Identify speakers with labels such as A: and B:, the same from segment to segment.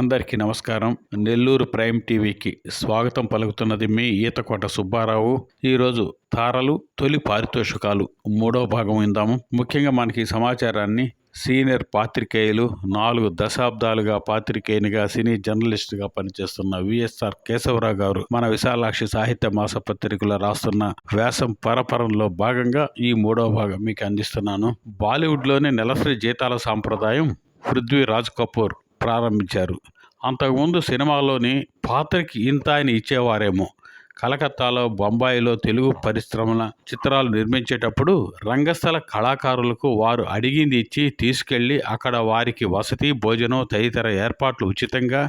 A: అందరికీ నమస్కారం. నెల్లూరు ప్రైమ్ టీవీకి స్వాగతం పలుకుతున్నది మీ ఈతకోట సుబ్బారావు. ఈరోజు తారలు తొలి పారితోషికాలు మూడో భాగం విందాము ముఖ్యంగా మనకి ఈ సమాచారాన్ని సీనియర్ పాత్రికేయులు నాలుగు దశాబ్దాలుగా పాత్రికేయునిగా సినీ జర్నలిస్టుగా పనిచేస్తున్న విఎస్ఆర్ కేశవరావు గారు మన విశాలాక్షి సాహిత్య మాసపత్రికలో రాస్తున్న వ్యాసం పరపరంలో భాగంగా ఈ మూడో భాగం మీకు అందిస్తున్నాను. బాలీవుడ్లోని నెలసరి జీతాల సాంప్రదాయం పృథ్వీ రాజ్ కపూర్ ప్రారంభించారు. అంతకుముందు సినిమాలోని పాత్రకి ఇంత ఆయన ఇచ్చేవారేమో. కలకత్తాలో బొంబాయిలో తెలుగు పరిశ్రమల చిత్రాలు నిర్మించేటప్పుడు రంగస్థల కళాకారులకు వారు అడిగింది ఇచ్చి తీసుకెళ్ళి అక్కడ వారికి వసతి భోజనం తదితర ఏర్పాట్లు ఉచితంగా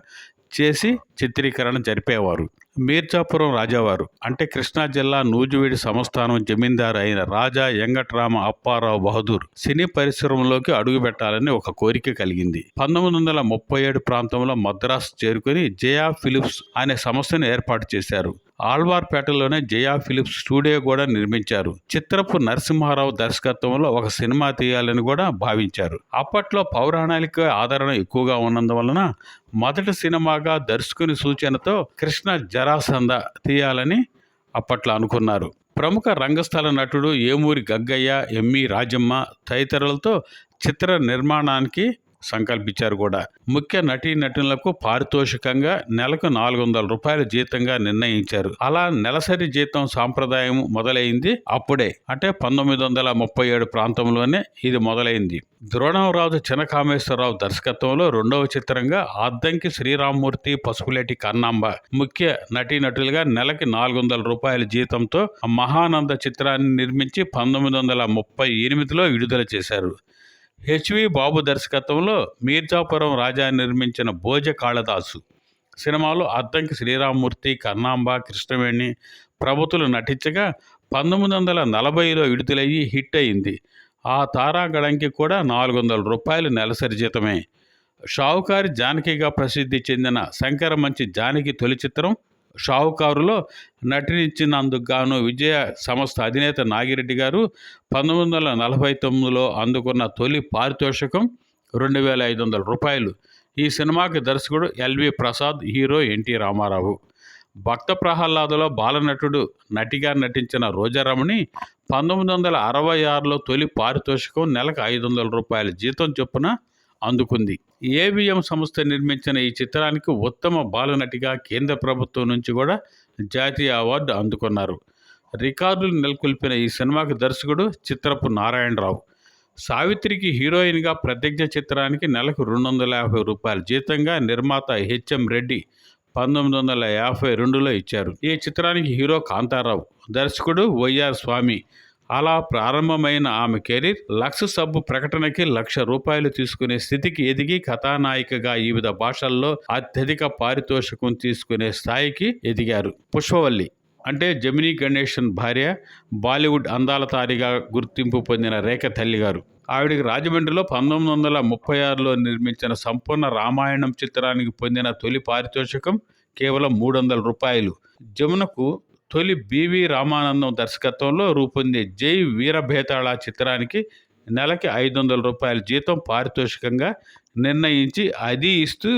A: చేసి చిత్రీకరణ జరిపేవారు. మీర్జాపురం రాజావారు. అంటే కృష్ణా జిల్లా నూజివీడి సంస్థానం జమీందారు అయిన రాజా ఎంగట్రామ అప్పారావు బహదూర్ సినీ పరిశ్రమలోకి అడుగుపెట్టాలని ఒక కోరిక కలిగింది. పంతొమ్మిది వందల ముప్పై ఏడు ప్రాంతంలో మద్రాసు చేరుకుని జయా ఫిలిప్స్ అనే సంస్థను ఏర్పాటు చేశారు. ఆళ్వార్పేటలోనే జయా ఫిలిప్స్ స్టూడియో కూడా నిర్మించారు. చిత్రపు నరసింహారావు దర్శకత్వంలో ఒక సినిమా తీయాలని కూడా భావించారు. అప్పట్లో పౌరాణానికి ఆదరణ ఎక్కువగా ఉన్నందువలన మొదటి సినిమాగా దర్శకుని సూచనతో కృష్ణ జరాసంద తీయాలని అప్పట్లో అనుకున్నారు. ప్రముఖ రంగస్థల నటుడు ఏమూరి గగ్గయ్య ఎంఈ రాజమ్మ తదితరులతో చిత్ర నిర్మాణానికి సంకల్పించారు కూడా. ముఖ్య నటీ నటులకు పారితోషికంగా నెలకు నాలుగు వందల రూపాయల జీతంగా నిర్ణయించారు. అలా నెలసరి జీతం సాంప్రదాయం మొదలైంది అప్పుడే. అంటే పంతొమ్మిది వందల ముప్పై ఏడు ప్రాంతంలోనే ఇది మొదలైంది. ద్రోణంరాజు చినకామేశ్వరరావు దర్శకత్వంలో రెండవ చిత్రంగా అద్దంకి శ్రీరామ్మూర్తి పసుపులేటి కన్నాంబ ముఖ్య నటీనటులుగా నెలకి నాలుగు వందల రూపాయల జీతంతో మహానంద చిత్రాన్ని నిర్మించి పంతొమ్మిది వందల ముప్పై ఎనిమిదిలో విడుదల చేశారు. హెచ్వి బాబు దర్శకత్వంలో మీర్జాపురం రాజా నిర్మించిన భోజ కాళదాసు. సినిమాలో అద్దంకి శ్రీరామ్మూర్తి కన్నాంబ కృష్ణవేణి ప్రభుతులు నటించగా పంతొమ్మిది వందల నలభైలో విడుదలయ్యి హిట్ అయింది. ఆ తారాగణంకి కూడా నాలుగు వందల రూపాయలు నెలసరి జీతమే. షావుకారి జానకిగా ప్రసిద్ధి చెందిన శంకరమంచి జానకి తొలి చిత్రం షావుకారులో నటించినందుకు గాను విజయ సంస్థ అధినేత నాగిరెడ్డి గారు పంతొమ్మిది వందల నలభై తొమ్మిదిలో అందుకున్న తొలి పారితోషికం రెండు వేల ఐదు వందల రూపాయలు. ఈ సినిమాకి దర్శకుడు LV Prasad hero NT Rama Rao. భక్త ప్రహ్లాదలో బాలనటుడు నటిగా నటించిన రోజారమణి పంతొమ్మిది వందల అరవై ఆరులో తొలి పారితోషికం నెలకు ఐదు వందల రూపాయల జీతం చొప్పున అందుకుంది. ఏవిఎం సంస్థ నిర్మించిన ఈ చిత్రానికి ఉత్తమ బాలనటిగా కేంద్ర ప్రభుత్వం నుంచి కూడా జాతీయ అవార్డు అందుకున్నారు. రికార్డులు నెలకొల్పిన ఈ సినిమాకి దర్శకుడు చిత్రపు నారాయణరావు. సావిత్రికి హీరోయిన్గా ప్రతిజ్ఞ చిత్రానికి నెలకు రెండు వందల యాభై రూపాయల. జీతంగా నిర్మాత హెచ్ఎం రెడ్డి పంతొమ్మిది వందల యాభై రెండులో ఇచ్చారు. ఈ చిత్రానికి హీరో కాంతారావు దర్శకుడు వైఆర్ స్వామి అలా ప్రారంభమైన ఆమె కెరీర్ లక్ష సబ్బు ప్రకటనకి లక్ష రూపాయలు తీసుకునే స్థితికి ఎదిగి కథానాయికగా వివిధ భాషల్లో అత్యధిక పారితోషికం తీసుకునే స్థాయికి ఎదిగారు. పుష్పవల్లి అంటే జమినీ గణేషన్ భార్య బాలీవుడ్ అందాల తారిగా గుర్తింపు పొందిన రేఖ తల్లి గారు ఆవిడకి రాజమండ్రిలో పంతొమ్మిది వందల ముప్పై ఆరులో నిర్మించిన సంపూర్ణ రామాయణం చిత్రానికి పొందిన తొలి పారితోషికం కేవలం మూడు వందల రూపాయలు. జమునకు తొలి బివి రామానందం దర్శకత్వంలో రూపొందే జై వీరభేతాళ చిత్రానికి నెలకి ఐదు వందల రూపాయల జీతం పారితోషికంగా నిర్ణయించి అది ఇస్తూ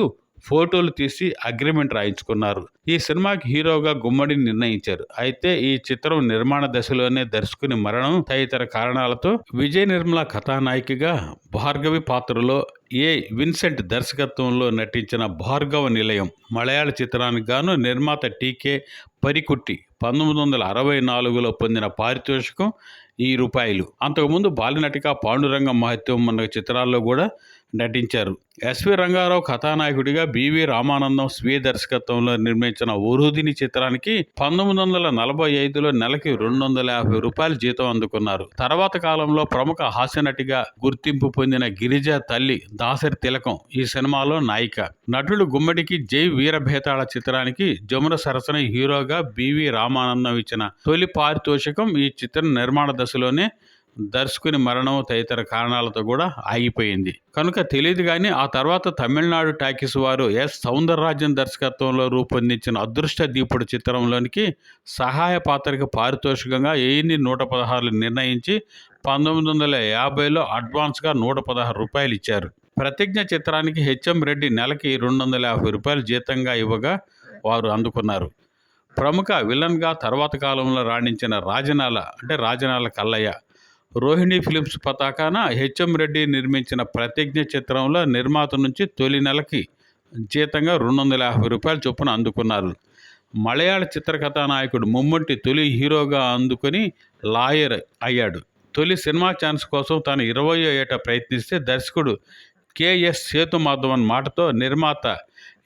A: ఫోటోలు తీసి అగ్రిమెంట్ రాయించుకున్నారు. ఈ సినిమాకి హీరోగా గుమ్మడిని నిర్ణయించారు. అయితే ఈ చిత్రం నిర్మాణ దశలోనే దర్శకుని మరణం తదితర కారణాలతో విజయ నిర్మల కథానాయికగా భార్గవి పాత్రలో ఏ విన్సెంట్ దర్శకత్వంలో నటించిన భార్గవ నిలయం మలయాళ చిత్రానికి గాను నిర్మాత టీకే పరికుట్టి పంతొమ్మిది వందల అరవై నాలుగులో పొందిన పారితోషికం ఈ రూపాయలు. అంతకుముందు బాలినటిగా పాండురంగ మహత్యం ఉన్న చిత్రాల్లో కూడా నటించారు. ఎస్వి రంగారావు కథానాయకుడిగా బివి రామానందం స్వీయ దర్శకత్వంలో నిర్మించిన ఉరుదిని చిత్రానికి పంతొమ్మిది వందల నలభై ఐదులో నెలకి రెండు వందల యాభై రూపాయల జీతం అందుకున్నారు. తర్వాత కాలంలో ప్రముఖ హాస్యనటిగా గుర్తింపు పొందిన గిరిజ తల్లి దాసరి తిలకం ఈ సినిమాలో నాయిక. నటుడు గుమ్మడికి జై వీరభేతాళ చిత్రానికి జమున సరసన హీరోగా బివి రామానందం ఇచ్చిన తొలి పారితోషికం ఈ చిత్రం నిర్మాణ దశలోనే దర్శకుని మరణం తదితర కారణాలతో కూడా ఆగిపోయింది. కనుక తెలియదు కానీ ఆ తర్వాత తమిళనాడు టాకీస్ వారు ఎస్. సౌందరరాజన్ దర్శకత్వంలో రూపొందించిన అదృష్ట దీపుడు చిత్రంలోనికి సహాయ పాత్రకి పారితోషికంగా వెయ్యిన్ని నూట పదహారులు నిర్ణయించి పంతొమ్మిది వందల యాభైలో అడ్వాన్స్గా నూట పదహారు రూపాయలు ఇచ్చారు. ప్రతిజ్ఞ చిత్రానికి హెచ్ఎం రెడ్డి నెలకి రెండు వందల యాభై రూపాయలు జీతంగా ఇవ్వగా వారు అందుకున్నారు. ప్రముఖ విలన్గా తర్వాత కాలంలో రాణించిన రాజనాల అంటే రాజనాల కల్లయ్య రోహిణి ఫిలిమ్స్ పతాకాన హెచ్ఎం రెడ్డి నిర్మించిన ప్రతిజ్ఞ చిత్రంలో నిర్మాత నుంచి తొలి నెలకి జీతంగా రెండు వందల యాభై రూపాయల చొప్పున అందుకున్నారు. మలయాళ చిత్రకథా నాయకుడు ముమ్మంటి తొలి హీరోగా అందుకొని లాయర్ అయ్యాడు. తొలి సినిమా ఛాన్స్ కోసం తాను ఇరవయో ఏట ప్రయత్నిస్తే దర్శకుడు కేఎస్ సేతుమాధవన్ మాటతో నిర్మాత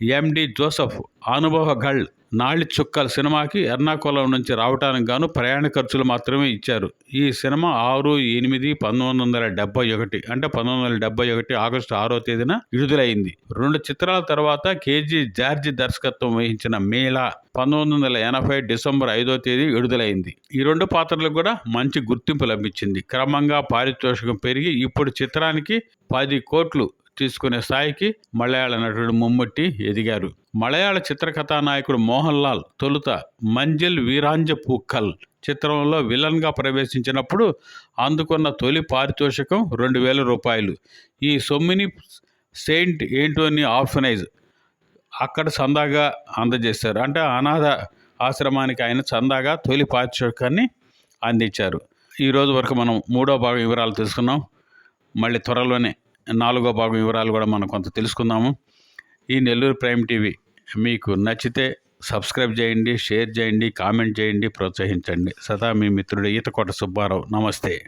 A: ఎండి జోసఫ్ అనుభవ గళ్ నాళి చుక్కల సినిమాకి ఎర్నాకుళం నుంచి రావడానికి గాను ప్రయాణ ఖర్చులు మాత్రమే ఇచ్చారు. ఈ సినిమా ఆరు ఎనిమిది పంతొమ్మిది వందల డెబ్బై ఒకటి అంటే పంతొమ్మిది వందల డెబ్బై ఒకటి ఆగస్టు ఆరో తేదీన విడుదలైంది. రెండు చిత్రాల తర్వాత కేజీ జార్జి దర్శకత్వం వహించిన మేళా పంతొమ్మిది వందల ఎనభై డిసెంబర్ ఐదో తేదీ విడుదలైంది. ఈ రెండు పాత్రలకు కూడా మంచి గుర్తింపు లభించింది. క్రమంగా పారితోషికం పెరిగి ఇప్పుడు చిత్రానికి పది కోట్లు తీసుకునే స్థాయికి మలయాళ నటుడు ముమ్మట్టి ఎదిగారు. మలయాళ చిత్రకథా నాయకుడు మోహన్ లాల్ తొలుత మంజిల్ వీరాంజ పూక్కల్ చిత్రంలో విలన్గా ప్రవేశించినప్పుడు అందుకున్న తొలి పారితోషికం రెండు వేల రూపాయలు. ఈ సొమ్మిని సెయింట్ ఏంటోని ఆర్ఫనైజ్ అక్కడ చందాగా అందజేశారు. అంటే అనాథ ఆశ్రమానికి ఆయన చందాగా తొలి పారితోషికాన్ని అందించారు. ఈరోజు వరకు మనం మూడో భాగం వివరాలు తెలుసుకున్నాం. మళ్ళీ త్వరలోనే నాలుగో భాగం వివరాలు కూడా మనం కొంత తెలుసుకుందాము. ఈ నెల్లూరు ప్రైమ్ టీవీ మీకు నచ్చితే సబ్స్క్రైబ్ చేయండి షేర్ చేయండి కామెంట్ చేయండి ప్రోత్సహించండి. సదా మీ మిత్రుడు ఈతకోట సుబ్బారావు. నమస్తే.